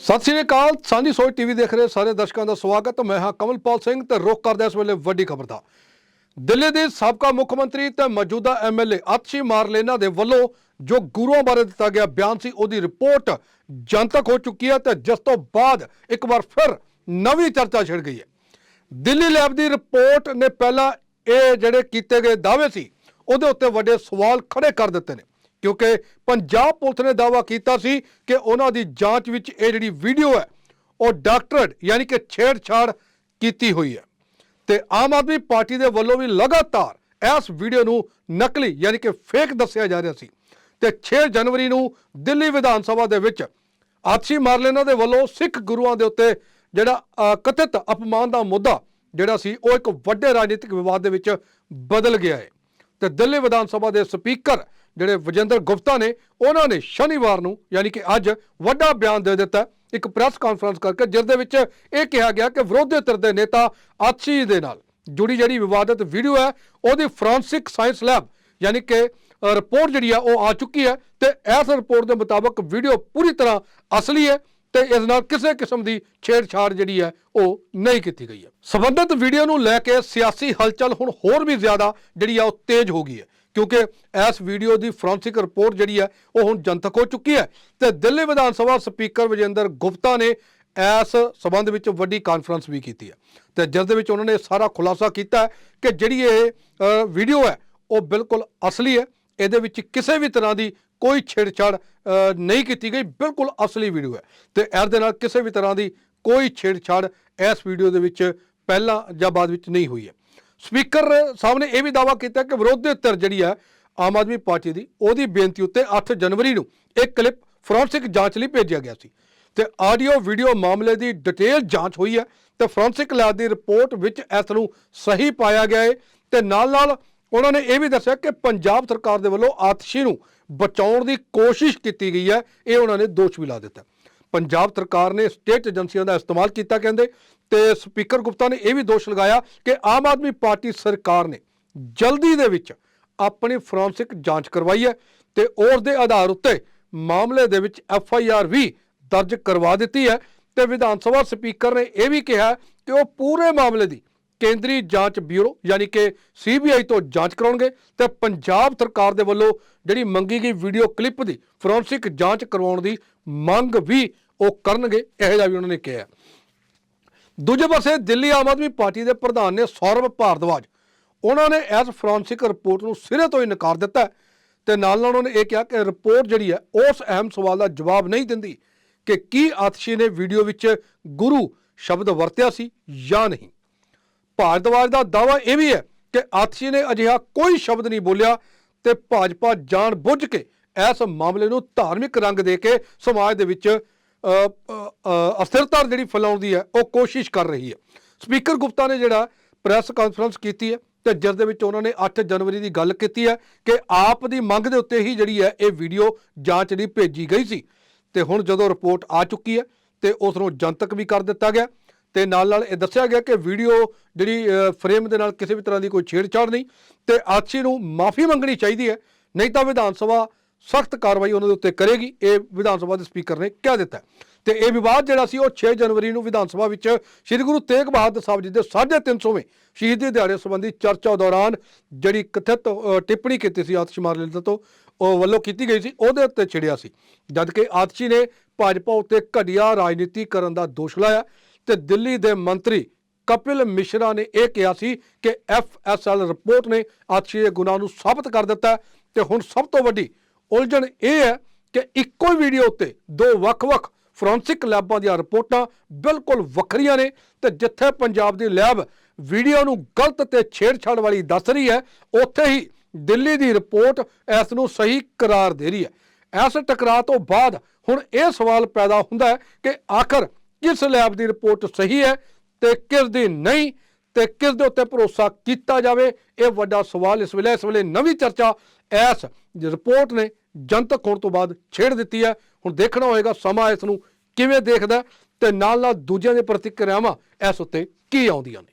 ਸਤਿ ਸ੍ਰੀ ਅਕਾਲ, ਸਾਂਝੀ ਸੋਚ ਟੀਵੀ ਦੇਖ ਰਹੇ ਸਾਰੇ ਦਰਸ਼ਕਾਂ ਦਾ ਸਵਾਗਤ। ਮੈਂ ਹਾਂ ਕਮਲਪਾਲ ਸਿੰਘ ਤੇ ਰੁਕ ਕਰਦੇ ਇਸ ਵੇਲੇ ਵੱਡੀ ਖਬਰ ਦਾ। ਦਿੱਲੀ ਦੇ ਸਾਬਕਾ ਮੁੱਖ ਮੰਤਰੀ ਤੇ ਮੌਜੂਦਾ ਐਮਐਲਏ ਆਤਸ਼ੀ ਮਾਰਲੇਨਾ ਦੇ ਵੱਲੋਂ ਜੋ ਗੁਰੂਆਂ ਬਾਰੇ ਦਿੱਤਾ ਗਿਆ ਬਿਆਨ ਸੀ, ਉਹਦੀ ਰਿਪੋਰਟ ਜਨਤਕ ਹੋ ਚੁੱਕੀ ਹੈ ਤੇ ਜਿਸ ਤੋਂ ਬਾਅਦ ਇੱਕ ਵਾਰ ਫਿਰ ਨਵੀਂ ਚਰਚਾ ਛਿੜ ਗਈ ਹੈ। ਦਿੱਲੀ ਲੈਬ ਦੀ ਰਿਪੋਰਟ ਨੇ ਪਹਿਲਾਂ ਇਹ ਜਿਹੜੇ ਕੀਤੇ ਗਏ ਦਾਅਵੇ ਸੀ, ਉਹਦੇ ਉੱਤੇ ਵੱਡੇ ਸਵਾਲ ਖੜੇ ਕਰ ਦਿੱਤੇ ਨੇ। ਕਿਉਂਕਿ ਪੰਜਾਬ ਪੁਲਿਸ ਨੇ ਦਾਅਵਾ ਕੀਤਾ ਸੀ ਕਿ ਉਹਨਾਂ ਦੀ ਜਾਂਚ ਵਿੱਚ ਇਹ ਜਿਹੜੀ ਵੀਡੀਓ ਹੈ, ਉਹ ਡਾਕਟਰਡ ਯਾਨੀ ਕਿ ਛੇੜਛਾੜ ਕੀਤੀ ਹੋਈ ਹੈ। ਤੇ ਆਮ ਆਦਮੀ ਪਾਰਟੀ ਦੇ ਵੱਲੋਂ ਵੀ ਲਗਾਤਾਰ ਇਸ ਵੀਡੀਓ ਨੂੰ ਨਕਲੀ ਯਾਨੀ ਕਿ ਫੇਕ ਦੱਸਿਆ ਜਾ ਰਿਹਾ ਸੀ। ਤੇ 6 ਜਨਵਰੀ ਨੂੰ ਦਿੱਲੀ ਵਿਧਾਨ ਸਭਾ ਦੇ ਵਿੱਚ ਆਤਸ਼ੀ ਮਾਰਲੇਨਾ ਦੇ ਵੱਲੋਂ ਸਿੱਖ ਗੁਰੂਆਂ ਦੇ ਉੱਤੇ ਜਿਹੜਾ ਕਥਿਤ ਅਪਮਾਨ ਦਾ ਮੁੱਦਾ ਜਿਹੜਾ ਸੀ, ਉਹ ਇੱਕ ਵੱਡੇ ਰਾਜਨੀਤਿਕ ਵਿਵਾਦ ਦੇ ਵਿੱਚ ਬਦਲ ਗਿਆ ਹੈ। ਤੇ ਦਿੱਲੀ ਵਿਧਾਨ ਸਭਾ ਦੇ ਸਪੀਕਰ ਜਿਹੜੇ ਵਜਿੰਦਰ ਗੁਪਤਾ ਨੇ, ਉਹਨਾਂ ਨੇ ਸ਼ਨੀਵਾਰ ਨੂੰ ਯਾਨੀ ਕਿ ਅੱਜ ਵੱਡਾ ਬਿਆਨ ਦੇ ਦਿੱਤਾ ਇੱਕ ਪ੍ਰੈਸ ਕਾਨਫਰੰਸ ਕਰਕੇ ਜਿਸ ਦੇ ਵਿੱਚ ਇਹ ਕਿਹਾ ਗਿਆ ਕਿ ਵਿਰੋਧੀ ਧਿਰ ਦੇ ਨੇਤਾ ਆਤਸ਼ੀ ਦੇ ਨਾਲ ਜੁੜੀ ਜਿਹੜੀ ਵਿਵਾਦਤ ਵੀਡੀਓ ਹੈ, ਉਹਦੀ ਫੋਰੈਂਸਿਕ ਸਾਇੰਸ ਲੈਬ ਯਾਨੀ ਕਿ ਰਿਪੋਰਟ ਜਿਹੜੀ ਆ, ਉਹ ਆ ਚੁੱਕੀ ਹੈ ਤੇ ਇਸ ਰਿਪੋਰਟ ਦੇ ਮੁਤਾਬਕ ਵੀਡੀਓ ਪੂਰੀ ਤਰ੍ਹਾਂ ਅਸਲੀ ਹੈ। ਤੇ ਇਸ ਨਾਲ ਕਿਸੇ ਕਿਸਮ ਦੀ ਛੇੜਛਾੜ ਜਿਹੜੀ ਹੈ ਉਹ ਨਹੀਂ ਕੀਤੀ ਗਈ ਹੈ। ਸਬੰਧਤ ਵੀਡੀਓ ਨੂੰ ਲੈ ਕੇ ਸਿਆਸੀ ਹਲਚਲ ਹੁਣ ਹੋਰ ਵੀ ਜ਼ਿਆਦਾ ਜਿਹੜੀ ਆ ਉਹ ਤੇਜ਼ ਹੋ ਗਈ ਹੈ। ਕਿਉਂਕਿ ਇਸ ਵੀਡੀਓ ਦੀ ਫੋਰੈਂਸਿਕ ਰਿਪੋਰਟ ਜਿਹੜੀ ਹੈ ਉਹ ਹੁਣ ਜਨਤਕ ਹੋ ਚੁੱਕੀ ਹੈ ਤੇ ਦਿੱਲੀ ਵਿਧਾਨ ਸਭਾ ਸਪੀਕਰ ਵਿਜੇਂਦਰ ਗੁਪਤਾ ਨੇ ਇਸ ਸਬੰਧ ਵਿੱਚ ਵੱਡੀ ਕਾਨਫਰੰਸ ਵੀ ਕੀਤੀ ਹੈ। ਤੇ ਜਿਸ ਦੇ ਵਿੱਚ ਉਹਨਾਂ ਨੇ ਸਾਰਾ ਖੁਲਾਸਾ ਕੀਤਾ ਕਿ ਜਿਹੜੀ ਇਹ ਵੀਡੀਓ ਹੈ ਉਹ ਬਿਲਕੁਲ ਅਸਲੀ ਹੈ। ਇਹਦੇ ਵਿੱਚ ਕਿਸੇ ਵੀ ਤਰ੍ਹਾਂ ਦੀ ਕੋਈ ਛੇੜਛਾੜ ਨਹੀਂ ਕੀਤੀ ਗਈ। ਬਿਲਕੁਲ ਅਸਲੀ ਵੀਡੀਓ ਹੈ। ਤੇ ਇਸ ਦੇ ਨਾਲ ਕਿਸੇ ਵੀ ਤਰ੍ਹਾਂ ਦੀ ਕੋਈ ਛੇੜਛਾੜ ਇਸ ਵੀਡੀਓ ਦੇ ਵਿੱਚ ਪਹਿਲਾਂ ਜਾਂ ਬਾਅਦ ਵਿੱਚ ਨਹੀਂ ਹੋਈ ਹੈ। ਸਪੀਕਰ ਸਾਹਿਬ ਨੇ ਇਹ ਵੀ ਦਾਅਵਾ ਕੀਤਾ ਕਿ ਵਿਰੋਧੀ ਧਿਰ ਜਿਹੜੀ ਹੈ, ਆਮ ਆਦਮੀ ਪਾਰਟੀ ਦੀ, ਉਹਦੀ ਬੇਨਤੀ ਉੱਤੇ 8 ਜਨਵਰੀ ਨੂੰ ਇੱਕ ਕਲਿੱਪ ਫੋਰੈਂਸਿਕ ਜਾਂਚ ਲਈ ਭੇਜਿਆ ਗਿਆ ਸੀ। ਤੇ ਆਡੀਓ ਵੀਡੀਓ ਮਾਮਲੇ ਦੀ ਡਿਟੇਲ ਜਾਂਚ ਹੋਈ ਹੈ ਤੇ ਫੋਰੈਂਸਿਕ ਲੈਬ ਦੀ ਰਿਪੋਰਟ ਵਿੱਚ ਇਸ ਨੂੰ ਸਹੀ ਪਾਇਆ ਗਿਆ ਹੈ ਤੇ ਨਾਲ ਨਾਲ ਉਹਨਾਂ ਨੇ ਇਹ ਵੀ ਦੱਸਿਆ ਕਿ ਪੰਜਾਬ ਸਰਕਾਰ ਦੇ ਵੱਲੋਂ ਆਤਸ਼ੀ ਨੂੰ ਬਚਾਉਣ ਦੀ ਕੋਸ਼ਿਸ਼ ਕੀਤੀ ਗਈ ਹੈ। ਇਹ ਉਹਨਾਂ ਨੇ ਦੋਸ਼ ਵੀ ਲਾ ਦਿੱਤਾ। ਪੰਜਾਬ ਸਰਕਾਰ ਨੇ ਸਟੇਟ ਏਜੰਸੀਆਂ ਦਾ ਇਸਤੇਮਾਲ ਕੀਤਾ ਕਹਿੰਦੇ, ਤੇ ਸਪੀਕਰ ਗੁਪਤਾ ਨੇ ਇਹ ਵੀ ਦੋਸ਼ ਲਗਾਇਆ ਕਿ ਆਮ ਆਦਮੀ ਪਾਰਟੀ ਸਰਕਾਰ ਨੇ ਜਲਦੀ ਦੇ ਵਿੱਚ ਆਪਣੀ ਫੋਰੈਂਸਿਕ ਜਾਂਚ ਕਰਵਾਈ ਹੈ ਤੇ ਉਸ ਦੇ ਆਧਾਰ ਉੱਤੇ ਮਾਮਲੇ ਦੇ ਵਿੱਚ ਐਫ ਆਈ ਆਰ ਵੀ ਦਰਜ ਕਰਵਾ ਦਿੱਤੀ ਹੈ। ਤੇ ਵਿਧਾਨ ਸਭਾ ਸਪੀਕਰ ਨੇ ਇਹ ਵੀ ਕਿਹਾ ਕਿ ਉਹ ਪੂਰੇ ਮਾਮਲੇ ਦੀ ਕੇਂਦਰੀ ਜਾਂਚ ਬਿਊਰੋ, ਯਾਨੀ ਕਿ ਸੀਬੀਆਈ ਤੋਂ ਜਾਂਚ ਕਰਾਉਣਗੇ ਤੇ ਪੰਜਾਬ ਸਰਕਾਰ ਦੇ ਵੱਲੋਂ ਜਿਹੜੀ ਮੰਗੀ ਗਈ ਵੀਡੀਓ ਕਲਿੱਪ ਦੀ ਫੋਰੈਂਸਿਕ ਜਾਂਚ ਕਰਵਾਉਣ ਦੀ ਮੰਗ ਵੀ ਉਹ ਕਰਨਗੇ, ਇਹੋ ਜਿਹਾ ਵੀ ਉਹਨਾਂ ਨੇ ਕਿਹਾ। ਦੂਜੇ ਪਾਸੇ ਦਿੱਲੀ ਆਮ ਆਦਮੀ ਪਾਰਟੀ ਦੇ ਪ੍ਰਧਾਨ ਨੇ ਸੌਰਵ ਭਾਰਦਵਾਜ, ਉਹਨਾਂ ਨੇ ਇਸ ਫੋਰੈਂਸਿਕ ਰਿਪੋਰਟ ਨੂੰ ਸਿਰੇ ਤੋਂ ਹੀ ਨਕਾਰ ਦਿੱਤਾ ਹੈ ਤੇ ਨਾਲ ਨਾਲ ਉਹਨਾਂ ਨੇ ਇਹ ਕਿਹਾ ਕਿ ਰਿਪੋਰਟ ਜਿਹੜੀ ਹੈ, ਉਸ ਅਹਿਮ ਸਵਾਲ ਦਾ ਜਵਾਬ ਨਹੀਂ ਦਿੰਦੀ ਕਿ ਕੀ ਆਤਸ਼ੀ ਨੇ ਵੀਡੀਓ ਵਿੱਚ ਗੁਰੂ ਸ਼ਬਦ ਵਰਤਿਆ ਸੀ ਜਾਂ ਨਹੀਂ। ਭਾਰਦਵਾਜ ਦਾ ਦਾਵਾ ਇਹ ਵੀ ਹੈ ਕਿ ਆਤਸ਼ੀ ਨੇ ਅਜਿਹਾ ਕੋਈ ਸ਼ਬਦ ਨਹੀਂ ਬੋਲਿਆ ਤੇ ਭਾਜਪਾ ਜਾਣ ਬੁੱਝ ਕੇ ਇਸ ਮਾਮਲੇ ਨੂੰ ਧਾਰਮਿਕ ਰੰਗ ਦੇ ਕੇ ਸਮਾਜ ਦੇ ਵਿੱਚ ਅਸਥਿਰਤਾ ਜਿਹੜੀ ਫੈਲਾਉਣ ਦੀ ਹੈ, ਉਹ ਕੋਸ਼ਿਸ਼ ਕਰ ਰਹੀ ਹੈ। ਸਪੀਕਰ ਗੁਪਤਾ ਨੇ ਜਿਹੜਾ ਪ੍ਰੈਸ ਕਾਨਫਰੰਸ ਕੀਤੀ ਹੈ ਤੇ ਜਿਸ ਦੇ ਵਿੱਚ ਉਹਨਾਂ ਨੇ 8 ਜਨਵਰੀ ਦੀ ਗੱਲ ਕੀਤੀ ਹੈ ਕਿ ਆਪ ਦੀ ਮੰਗ ਦੇ ਉੱਤੇ ਹੀ ਜਿਹੜੀ ਹੈ ਇਹ ਵੀਡੀਓ ਜਾਂਚ ਲਈ ਭੇਜੀ ਗਈ ਸੀ। ਤੇ ਹੁਣ ਜਦੋਂ ਰਿਪੋਰਟ ਆ ਚੁੱਕੀ ਹੈ ਤੇ ਉਸ ਨੂੰ ਜਨਤਕ ਵੀ ਕਰ ਦਿੱਤਾ ਗਿਆ। ਤੇ ਨਾਲ ਨਾਲ ਇਹ ਦੱਸਿਆ ਗਿਆ ਕਿ ਵੀਡੀਓ ਜਿਹੜੀ ਫਰੇਮ ਦੇ ਨਾਲ ਕਿਸੇ ਵੀ ਤਰ੍ਹਾਂ ਦੀ ਕੋਈ ਛੇੜਛਾੜ ਨਹੀਂ ਤੇ ਆਤਸ਼ੀ ਨੂੰ ਮਾਫੀ ਮੰਗਣੀ ਚਾਹੀਦੀ ਹੈ, ਨਹੀਂ ਤਾਂ ਵਿਧਾਨ ਸਭਾ ਸਖਤ ਕਾਰਵਾਈ ਉਹਨਾਂ ਦੇ ਉੱਤੇ ਕਰੇਗੀ, ਇਹ ਵਿਧਾਨ ਸਭਾ ਦੇ ਸਪੀਕਰ ਨੇ ਕਹਿ ਦਿੱਤਾ ਹੈ। ਤੇ ਇਹ ਵਿਵਾਦ ਜਿਹੜਾ ਸੀ, ਉਹ 6 ਜਨਵਰੀ ਨੂੰ ਵਿਧਾਨ ਸਭਾ ਵਿੱਚ ਸ੍ਰੀ ਗੁਰੂ ਤੇਗ ਬਹਾਦਰ ਸਾਹਿਬ ਜੀ ਦੇ 350ਵੇਂ ਸ਼ਹੀਦੀ ਦਿਹਾੜੇ ਸੰਬੰਧੀ ਚਰਚਾ ਦੌਰਾਨ ਜਿਹੜੀ ਕਥਿਤ ਟਿੱਪਣੀ ਕੀਤੀ ਸੀ ਆਤਸ਼ੀ ਮਾਰਲੇ ਤੋਂ, ਉਹ ਵੱਲੋਂ ਕੀਤੀ ਗਈ ਸੀ, ਉਹਦੇ ਉੱਤੇ ਛਿੜਿਆ ਸੀ ਜਦਕਿ ਆਤਸ਼ੀ ਨੇ ਭਾਜਪਾ ਉੱਤੇ ਘਟੀਆ ਰਾਜਨੀਤੀ ਕਰਨ ਦਾ ਦੋਸ਼ ਲਾਇਆ ਤੇ ਦਿੱਲੀ ਦੇ ਮੰਤਰੀ ਕਪਿਲ ਮਿਸ਼ਰਾ ਨੇ ਇਹ ਕਿਹਾ ਸੀ ਕਿ ਐਫਐਸਐਲ ਰਿਪੋਰਟ ਨੇ ਆਤਸ਼ੀ ਦੇ ਗੁਨਾਹ ਨੂੰ ਸਾਬਤ ਕਰ ਦਿੱਤਾ ਹੈ ਤੇ ਹੁਣ ਸਭ ਤੋਂ ਵੱਡੀ ਉਲਝਣ ਇਹ ਹੈ ਕਿ ਇੱਕੋ ਹੀ ਵੀਡੀਓ ਉੱਤੇ ਦੋ ਵੱਖ-ਵੱਖ ਫੋਰੈਂਸਿਕ ਲੈਬਾਂ ਦੀਆਂ ਰਿਪੋਰਟਾਂ ਬਿਲਕੁਲ ਵੱਖਰੀਆਂ ਨੇ ਤੇ ਜਿੱਥੇ ਪੰਜਾਬ ਦੀ ਲੈਬ ਵੀਡੀਓ ਨੂੰ ਗਲਤ ਤੇ ਛੇੜਛਾੜ ਵਾਲੀ ਦੱਸ ਰਹੀ ਹੈ, ਉੱਥੇ ਹੀ ਦਿੱਲੀ ਦੀ ਰਿਪੋਰਟ ਇਸ ਨੂੰ ਸਹੀ ਕਰਾਰ ਦੇ ਰਹੀ ਹੈ। ਇਸ ਟਕਰਾਅ ਤੋਂ ਬਾਅਦ ਹੁਣ ਇਹ ਸਵਾਲ ਪੈਦਾ ਹੁੰਦਾ ਹੈ ਕਿ ਆਖਰ ਕਿਸ ਲੈਬ ਦੀ ਰਿਪੋਰਟ ਸਹੀ ਹੈ ਤੇ ਕਿਸ ਦੀ ਨਹੀਂ ਤੇ ਕਿਸ ਦੇ ਉੱਤੇ ਭਰੋਸਾ ਕੀਤਾ ਜਾਵੇ, ਇਹ ਵੱਡਾ ਸਵਾਲ ਇਸ ਵੇਲੇ ਇਸ ਵੇਲੇ ਨਵੀਂ ਚਰਚਾ ਇਸ ਰਿਪੋਰਟ ਨੇ ਜਨਤਕ ਹੋਣ ਤੋਂ ਬਾਅਦ ਛੇੜ ਦਿੱਤੀ ਹੈ। ਹੁਣ ਦੇਖਣਾ ਹੋਏਗਾ ਸਮਾਂ ਇਸ ਨੂੰ ਕਿਵੇਂ ਦੇਖਦਾ ਹੈ ਤੇ ਨਾਲ ਨਾਲ ਦੂਜਿਆਂ ਦੇ ਪ੍ਰਤੀਕਿਰਿਆਵਾਂ ਇਸ ਉੱਤੇ ਕੀ ਆਉਂਦੀਆਂ ਨੇ।